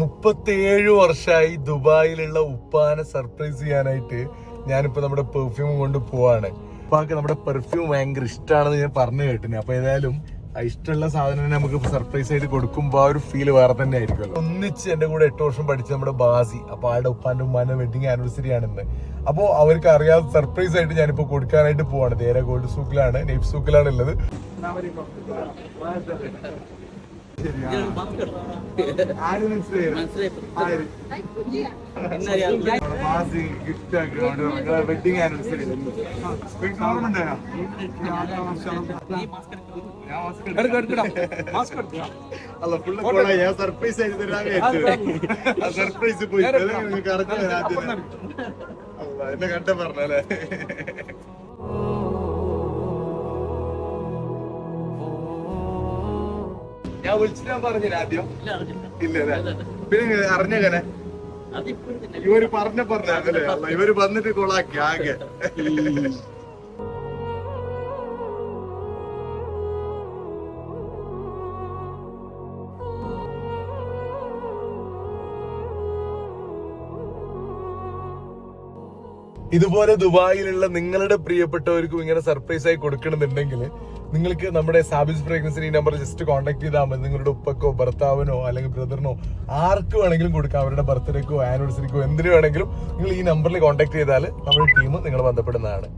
മുപ്പത്തിയേഴ് വർഷമായി ദുബായിലുള്ള ഉപ്പാനെ സർപ്രൈസ് ചെയ്യാനായിട്ട് ഞാനിപ്പോ നമ്മുടെ പെർഫ്യൂം കൊണ്ട് പോവാണ്. ഉപ്പാക്ക് നമ്മുടെ പെർഫ്യൂം ഭയങ്കര ഇഷ്ടമാണെന്ന് ഞാൻ പറഞ്ഞു കേട്ടിന്. അപ്പൊ ഏതായാലും ഇഷ്ടമുള്ള സാധനം നമുക്ക് സർപ്രൈസ് ആയിട്ട് കൊടുക്കുമ്പോ ആ ഒരു ഫീൽ വേറെ തന്നെ ആയിരിക്കുമല്ലോ. ഒന്നിച്ച് എന്റെ കൂടെ എട്ട് വർഷം പഠിച്ച നമ്മുടെ ബാസി. അപ്പൊ ആളുടെ ഉപ്പാന്റെ ഉമ്മാന്റെ വെഡിങ് ആനിവേഴ്സറി ആണ് ഇന്ന്. അപ്പോ അവർക്ക് അറിയാതെ സർപ്രൈസ് ആയിട്ട് ഞാനിപ്പോ കൊടുക്കാനായിട്ട് പോവാണ്. നേരെ ഗോൾഡ് സൂക്കിലാണ് നെയ്പ് സൂക്കിലാണ് ഉള്ളത് വെഡിങ് ആനിവേഴ്സറി അല്ല ഫുള്ള് കോളായി ഞാൻ സർപ്രൈസ് ആയിട്ട് തരാൻ സർപ്രൈസ് പോയി. കറക്റ്റ് എന്നെ കണ്ട പറഞ്ഞല്ലേ ഞാൻ വിളിച്ചിട്ട് ഞാൻ പറഞ്ഞില്ല ആദ്യം? ഇല്ല പിന്നെ അറിഞ്ഞങ്ങനെ? ഇവർ പറഞ്ഞ പറഞ്ഞ ഇവർ വന്നിട്ട് കൊളാക്കി ആകെ. ഇതുപോലെ ദുബായിലുള്ള നിങ്ങളുടെ പ്രിയപ്പെട്ടവർക്കും ഇങ്ങനെ സർപ്രൈസ് ആയി കൊടുക്കണമെന്നുണ്ടെങ്കിൽ നിങ്ങൾക്ക് നമ്മുടെ സാബിസ് ഫ്രേഗ്രൻസിന് ഈ നമ്പർ ജസ്റ്റ് കോൺടാക്ട് ചെയ്താൽ മതി. നിങ്ങളുടെ ഉപ്പക്കോ ഭർത്താവിനോ അല്ലെങ്കിൽ ബ്രദറിനോ ആർക്ക് വേണമെങ്കിലും കൊടുക്കാം. അവരുടെ ബർത്ത്ഡേക്കോ ആനിവേഴ്സറിക്കോ എന്തിനു വേണമെങ്കിലും നിങ്ങൾ ഈ നമ്പറിൽ കോൺടാക്ട് ചെയ്താൽ നമ്മുടെ ടീം നിങ്ങൾ ബന്ധപ്പെടുന്നതാണ്.